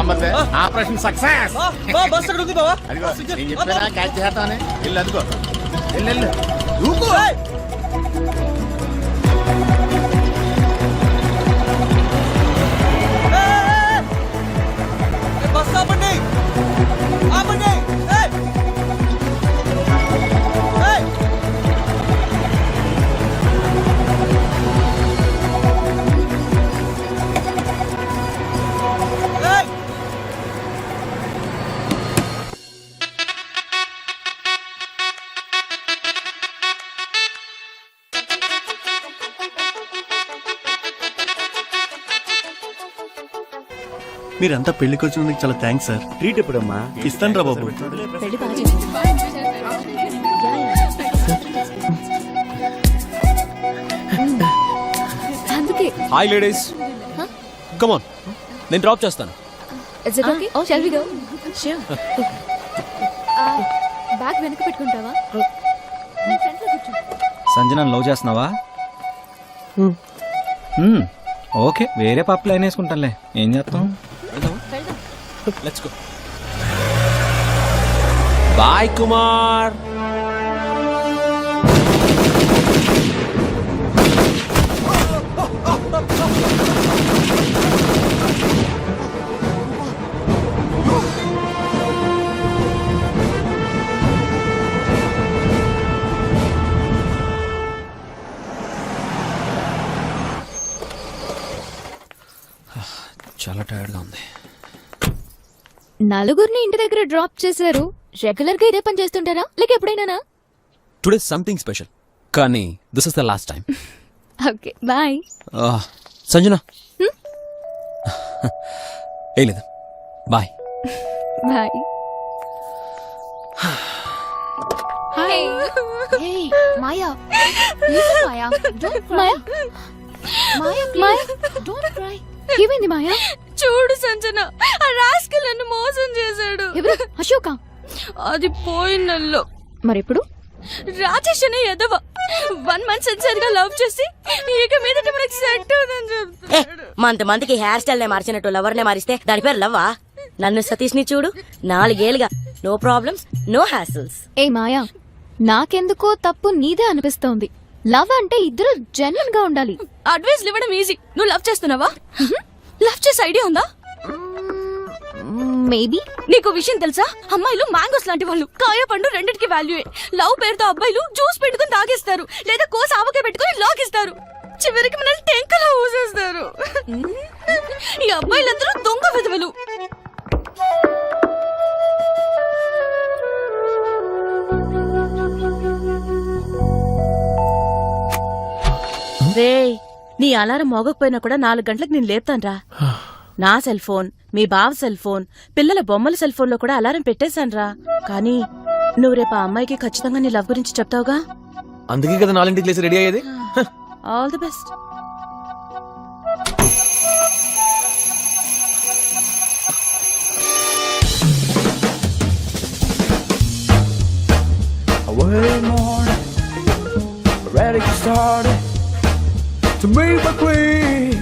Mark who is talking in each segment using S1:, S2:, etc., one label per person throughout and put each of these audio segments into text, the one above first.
S1: బామ్మర్దే. Operation success.
S2: Bus అక్కడ ఉంది బావా.
S1: అదిగో నేను చెప్పినా క్యాచ్ చేస్తామని వెళ్ళు అదిగో. వెళ్ళు వెళ్ళు
S3: మీరంతా పెళ్ళికి వచ్చినందుకు చాలా థ్యాంక్స్ సార్
S4: ట్రీట్ ఎప్పుడమ్మా?
S3: ఇస్తాను రా బాబు.
S5: పెళ్ళి బాగా చేసింది. అందుకే.
S2: హాయ్ లేడీస్ కమాన్ నేను డ్రాప్ చేస్తాను.
S5: It's it okay shall we go sure bag వెనక పెట్టుకుంటావా? లో కూర్చో.
S6: సంజన లవ్ చేస్తున్నావా? మ్మ్. ఓకే వేరే పప్పు లైన్ వేసుకుంటానులే. ఏం చేస్తాం?
S2: లెట్స్ గో బాయ్ కుమార్
S5: నలుగురిని ఇంటి దగ్గర డ్రాప్ చేశారు. రెగ్యులర్గా ఇదే పని చేస్తుంటారా? లేక ఎప్పుడైనా
S2: టుడే సంథింగ్ స్పెషల్ కానీ this is the last time
S5: okay bye
S2: Sanjana. ఏ లేదు. Bye
S5: bye hi
S7: Hey, Maya. Listen, Maya. Don't cry.
S5: Maya. Maya
S7: Don't cry.
S5: ఏమైంది మాయా
S8: చూడు సంజన ఆ రాస్కల్ నన్ను మోసం చేశాడు.
S5: ఎవరు? అశోక?
S8: అది పోయిన నెలలో.
S5: మరెప్పుడు?
S8: రాజేష్ అనే ఎదవ. వన్ మంత్ సిన్సియర్గా లవ్ చేసి ఇక మీదట మనకి సెట్ అవుదని
S9: ఏ మంత మందికి హెయిర్ స్టైల్ నే మార్చినట్టు లవర్ నే మారిస్తే దాని పేరు లవ్వా? నన్ను సతీష్ని చూడు నాలుగేళ్ళుగా నో ప్రాబ్లమ్స్ నో హ్యాసిల్స్.
S5: ఏ మాయా నాకెందుకో తప్పు నీదే అనిపిస్తోంది. లవ్ అంటే ఇద్దరు జెన్యున్గా ఉండాలి.
S8: అడ్వైస్ ఇవ్వడం ఈజీ. నువ్వు లవ్ చేస్తున్నావా? లవ్ చేసే ఐడియా ఉందా?
S5: మేబీ.
S8: నీకు విషయం తెలుసా? అమ్మాయిలు మ్యాంగోస్ లాంటి వాళ్ళు. కాయ పండు రెండింటికి వాల్యూయే లవ్ పేరుతో అబ్బాయిలు జ్యూస్ పెట్టుకుని తాగేస్తారు. లేదా కోస ఆవకాయ పెట్టుకుని లాగేస్తారు. చివరికి మనల్ని టెంకలా ఊసేస్తారు. ఈ అబ్బాయిలందరూ దొంగ విధవలు.
S9: నీ అలారం మోగకపోయినా కూడా నాలుగు గంటలకు నేను లేపుతాన్రా. నా సెల్ ఫోన్ మీ బావ సెల్ ఫోన్ పిల్లల బొమ్మల సెల్ ఫోన్లో కూడా అలారం పెట్టేశాన్రా. కానీ నువ్వు రేపు ఆ అమ్మాయికి ఖచ్చితంగా నీ లవ్ గురించి చెప్తావుగా?
S2: అందుకే కదా నాలుగింటికి లేసి రెడీ అయ్యేది.
S9: All the best.
S4: Away morning, ready to start it. to make my plea.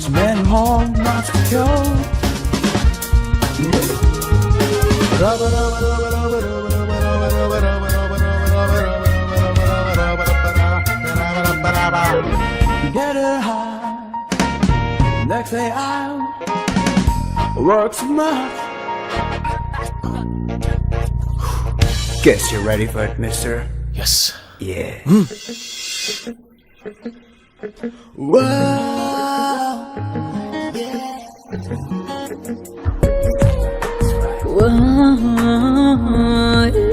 S4: So many more nights to go. Rubber, rubber, rubber, rubber, Get it high. Next day I work smart. Guess you're ready for it, mister.
S2: Yes.
S4: Yeah. Mm. Whoa.
S2: Sanjana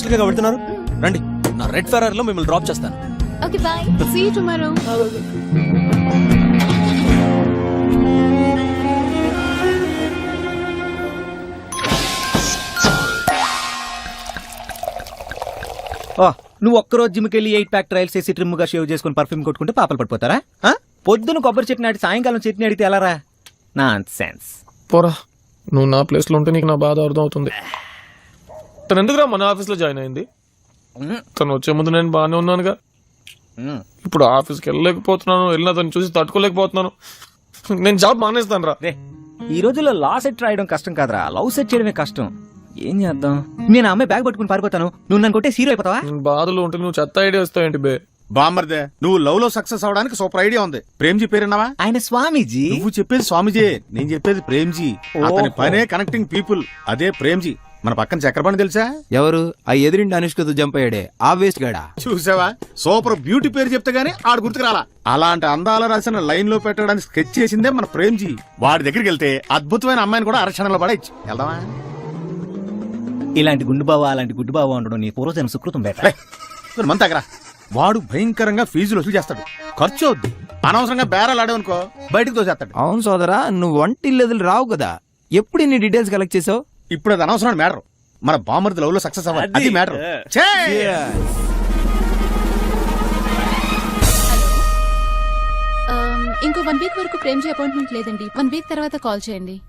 S5: hey
S2: మీరు హాస్టల్గా వెళ్తున్నారు? రండి. నా red ఫెరార్లో మిమ్మల్ని drop చేస్తాను.
S5: Okay bye. See you tomorrow
S6: నువ్వు ఒక్కరోజు జిమ్కి వెళ్ళి ఎయిట్ ప్యాక్ ట్రయల్స్ చేసి ట్రిమ్గా షేవ్ చేసుకుని పర్ఫ్యూమ్ కొట్టుకుంటే పాపలు పడిపోతారా? ఆ? పొద్దున కొబ్బరి చట్నీ నాటి సాయంకాలం చట్నీ అడిగితే ఎలా రా? నా సెన్స్
S10: పోరా నువ్వు నా ప్లేస్లో ఉంటే నీకు నా బాధ అర్థం అవుతుంది తను ఎందుకురా మన ఆఫీస్లో జాయిన్ అయింది? తను వచ్చే ముందు నేను బాగానే ఉన్నానుగా. ఇప్పుడు ఆఫీస్కి వెళ్ళలేకపోతున్నాను వెళ్ళినా తను చూసి తట్టుకోలేకపోతున్నాను. నేను జాబ్ మానేస్తాను రా
S6: ఈ రోజుల్లో లా సెట్ రాయడం కష్టం కాదురా. లవ్ సెట్ చేయడమే కష్టం. ఏం చేద్దాం? నేను ఆ అమ్మాయి బ్యాగ్ పట్టుకుని పారిపోతాను. నువ్వు నన్ను కొట్టే హీరో అయిపోతావా?
S10: నేను బాధలో ఉంటే నువ్వు చెత్త ఐడియా వస్తావేంటి బే?
S11: బామ్మర్దే నువ్వు లవ్లో సక్సెస్ అవడానికి సూపర్ ఐడియా ఉంది. ప్రేమ్జీ పేరున్నావా?
S6: ఆయన స్వామీజీ.
S11: నువ్వు చెప్పేది స్వామిజీ నేను చెప్పేది ప్రేమ్జీ. అతని పనే కనెక్టింగ్ పీపుల్ అదే ప్రేమ్జీ. మన పక్కన చక్రపాణి తెలుసా?
S2: ఎవరు? ఆ ఎదురింటి అనుష్కతో జంప్ అయ్యాడే. ఆ వేస్ట్ గాడా?
S11: చూసావా? సూపర్ బ్యూటీ పేరు చెప్తే గానీ ఆడు గుర్తుకు రాలా అలాంటి అందాల రాసిన లైన్లో పెట్టడానికి స్కెచ్ చేసిందే మన ప్రేమ్జీ. వాడి దగ్గరికి వెళ్తే అద్భుతమైన అమ్మాయిని కూడా అరక్షణలో పడేయచ్చు. వెళ్దామా?
S6: ఇలాంటి గుండు బావ అలాంటి గుడ్డు బావ ఉండడం నీ పూర్వజన సుకృతం బేట.
S11: మన దగ్గర వాడు భయంకరంగా ఫీజులు వసూలు చేస్తాడు. ఖర్చు అవుద్ది. అనవసరంగా బేరాలు ఆడేవనుకో బయటకు తోసేస్తాడు.
S2: అవును సోదరా నువ్వు వంటిల్లెదులు రావు కదా. ఎప్పుడు ఇన్ని డీటెయిల్స్ కలెక్ట్ చేసావు?
S11: ఇప్పుడు అది అనవసరమైన మ్యాటర్. మన బామర్ది లవ్లో సక్సెస్ అవ్వాలి. అది. మ్యాటర్.
S9: ఇంకో వన్ వీక్ వరకు ప్రేమ్జీ అపాయింట్మెంట్ లేదండి. వన్ వీక్ తర్వాత కాల్ చేయండి.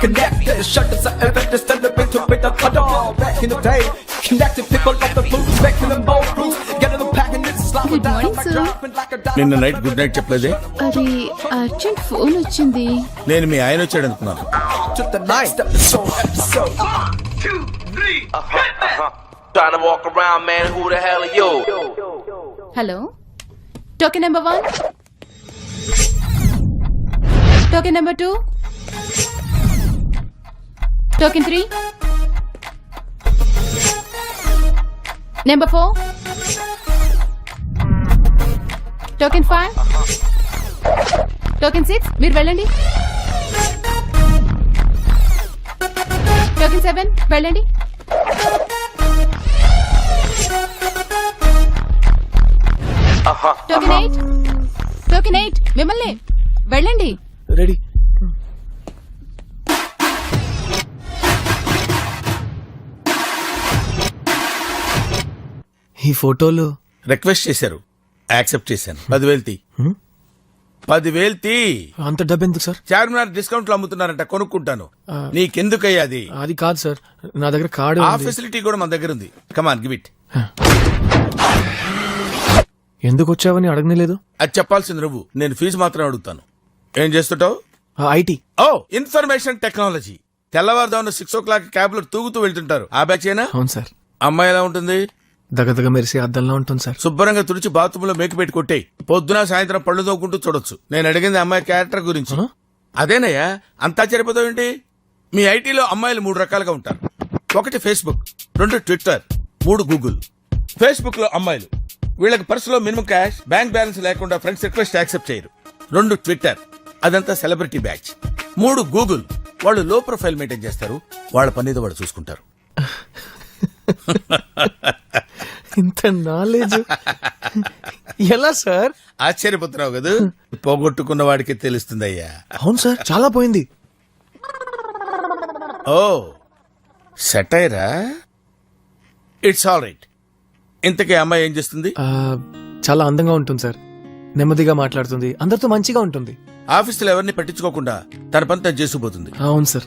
S12: Connected, shut the event, stand up into bit of cut off. Back in the day, connected people like the blues, making them bold blues, getting them packing this slap
S5: Good
S12: down,
S5: morning, sir.
S11: నిన్న night good night చెప్పలేదే
S5: అది urgent phone వచ్చింది
S11: నేను మీ ఆయన వచ్చాడు అనుకున్నాను
S12: To the next episode, episode.
S13: Trying to walk around, man. Who the hell are you?
S9: Hello token number one token number two token three number four token five token six మీరు వెళ్ళండి. Token seven వెళ్ళండి. Token eight token eight మిమ్మల్ని వెళ్ళండి.
S10: Ready ఈ ఫోటోలు
S11: request చేశారు. Accept చేశాను. పదివేలు తీ. పదివేలు తీ.
S10: అంత డబ్బు ఎందుకు సార్?
S11: చార్మినార్ డిస్కౌంట్లో అమ్ముతున్నారంట కొనుక్కుంటాను. నీకెందుకయ్యా అది?
S10: అది కాదు సార్. నా దగ్గర కార్డు
S11: ఆ. ఫెసిలిటీ కూడా మన దగ్గర ఉంది. కమాన్ గివ్ ఇట్
S10: ఎందుకు వచ్చావని అడగనేలేదు
S11: అది చెప్పాల్సింది నువ్వు. నేను ఫీజు మాత్రం అడుగుతాను. ఏం చేస్తుంటావు?
S10: IT.
S11: Oh information technology. తెల్లవారుదామున six o'clock క్యాబ్లో తూగుతూ వెళ్తుంటారు. ఆ బ్యాచ్ ఏనా?
S10: అవును సార్.
S11: అమ్మాయి ఎలా ఉంటుంది?
S10: దగదగ మెరిసే అద్దంలో ఉంటుంది సార్.
S11: శుభ్రంగా తుడిచి బాత్రూమ్లో మేకి పెట్టి కొట్టేయి పొద్దున సాయంత్రం పళ్ళు తోకుంటూ చూడొచ్చు. నేను అడిగింది అమ్మాయి క్యారెక్టర్ గురించి? అదేనయ్యా? అంతా చెరిపోతావు ఏంటి? మీ ఐటీలో అమ్మాయిలు మూడు రకాలుగా ఉంటారు. ఒకటి ఫేస్బుక్ రెండు ట్విట్టర్ మూడు గూగుల్. ఫేస్బుక్లో అమ్మాయిలు. వీళ్ళకి పర్సులో మినిమం క్యాష్ బ్యాంక్ బ్యాలెన్స్ లేకుండా ఫ్రెండ్స్ రిక్వెస్ట్ యాక్సెప్ట్ చేయరు. రెండు ట్విట్టర్ అదంతా సెలబ్రిటీ బ్యాచ్. మూడు గూగుల్. వాళ్ళు లో ప్రొఫైల్ మెయింటైన్ చేస్తారు వాళ్ళ పని వాళ్ళు చూసుకుంటారు.
S10: ఇంత నాలెడ్జ్ ఎలా సార్?
S11: ఆశ్చర్యపోతున్నావు కదా? పోగొట్టుకున్న వాడికి తెలుస్తుందయ్యా.
S10: అవును సార్. చాలా పోయింది.
S11: ఓ సెటైరా? ఇట్స్ ఆల్ రైట్ ఇంతకీ అమ్మాయి ఏం చేస్తుంది?
S10: చాలా అందంగా ఉంటుంది సార్. నెమ్మదిగా మాట్లాడుతుంది. అందరితో మంచిగా ఉంటుంది.
S11: ఆఫీసులో ఎవరిని పట్టించుకోకుండా తన పని తను చేసుకుపోతుంది.
S10: అవును సార్.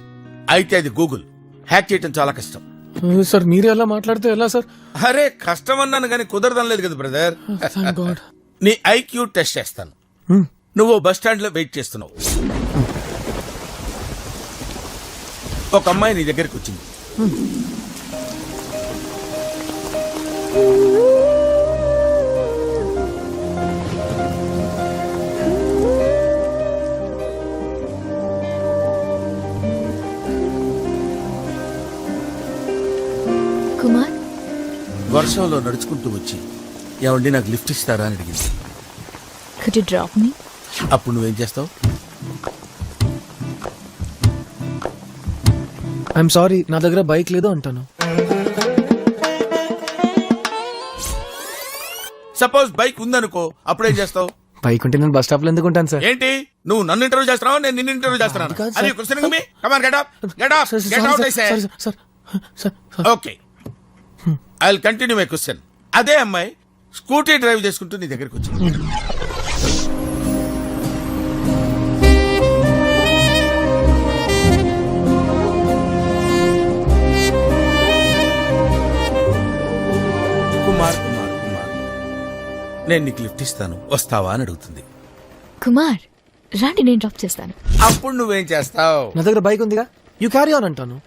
S11: అయితే అది గూగుల్ హ్యాక్ చేయటం చాలా కష్టం.
S10: సార్ మీరు ఎలా మాట్లాడితే ఎలా సార్?
S11: అరే కష్టం అన్నాను కానీ కుదరదనలేదు కదా బ్రదర్. నీ ఐక్యూ టెస్ట్ చేస్తాను. నువ్వు బస్ స్టాండ్లో వెయిట్ చేస్తున్నావు. ఒక అమ్మాయి నీ దగ్గరికి వచ్చింది. వర్షంలో నడుచుకుంటూ వచ్చి ఏమండి నాకు లిఫ్ట్ ఇస్తారా? అని అడిగింది.
S5: Could you drop me?
S11: అప్పుడు నువ్వేం చేస్తావు?
S10: ఐఎమ్ సారీ నా దగ్గర బైక్ లేదు అంటాను.
S11: సపోజ్ బైక్ ఉందనుకో అప్పుడేం చేస్తావు?
S10: బైక్ ఉంటే నేను బస్ స్టాప్లో ఎందుకు ఉంటాను సార్?
S11: ఏంటి? నువ్వు నన్ను ఇంటర్వ్యూ చేస్తున్నావు? నేను నిన్ను ఇంటర్వ్యూ చేస్తున్నాను? అది come on get up get up
S10: sir,
S11: get out
S10: sir, sir, sir.
S11: Okay I will continue my question అదే అమ్మాయి స్కూటీ డ్రైవ్ చేసుకుంటూ నీ దగ్గరికి వచ్చింది. కుమార్ కుమార్ కుమార్. నేను నీకు లిఫ్ట్ ఇస్తాను. వస్తావా అని అడుగుతుంది.
S5: కుమార్ రండి నేను డ్రాప్ చేస్తాను.
S11: అప్పుడు నువ్వేం చేస్తావు?
S10: నా దగ్గర బైక్ ఉందిగా? యూ క్యారీ ఆన్ అంటాను.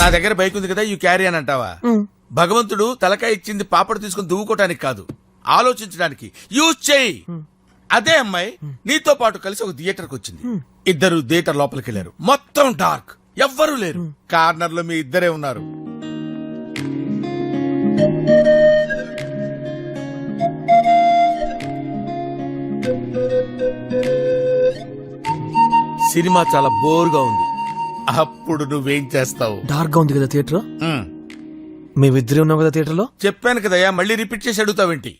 S11: నా దగ్గర బైక్ ఉంది కదా యూ క్యారీ అని అంటావా? భగవంతుడు తలకాయ ఇచ్చింది పాపడు తీసుకుని దువ్వుకోవటానికి కాదు. ఆలోచించడానికి. యూజ్ చేయి. అదే అమ్మాయి నీతో పాటు కలిసి ఒక థియేటర్కి వచ్చింది. ఇద్దరు థియేటర్ లోపలికి వెళ్ళారు. మొత్తం డార్క్. ఎవ్వరూ లేరు. కార్నర్లో మీ ఇద్దరే ఉన్నారు. సినిమా చాలా బోర్గా ఉంది. అప్పుడు నువ్వేం చేస్తావు?
S10: డార్క్గా ఉంది కదా థియేటర్
S11: మ్,
S10: మేమిద్దరే ఉన్నాం కదా థియేటర్లో?
S11: చెప్పాను కదయ్యా మళ్ళీ రిపీట్ చేసి అడుగుతావేంటి?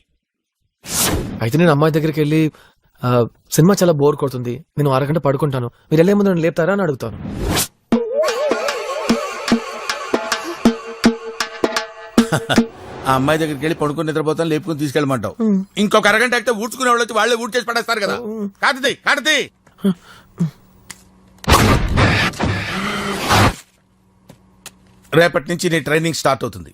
S10: అయితే నేను అమ్మాయి దగ్గరికి వెళ్ళి ఆ, సినిమా చాలా బోర్ కొడుతుంది. నేను అరగంట పడుకుంటాను. మీరు వెళ్ళే ముందు నన్ను లేపుతారా అని అడుగుతాను.
S11: ఆ అమ్మాయి దగ్గరికి వెళ్ళి పడుకుని నిద్రపోతాను లేపుకుని తీసుకెళ్ళమంటావు. ఇంకొక అరగంట అయితే ఊడ్చుకునే వాళ్ళు వాళ్ళే ఊడ్ చేసి పడేస్తారు కదా. కాటుది కాటుది రేపటి నుంచి నీ ట్రైనింగ్ స్టార్ట్ అవుతుంది.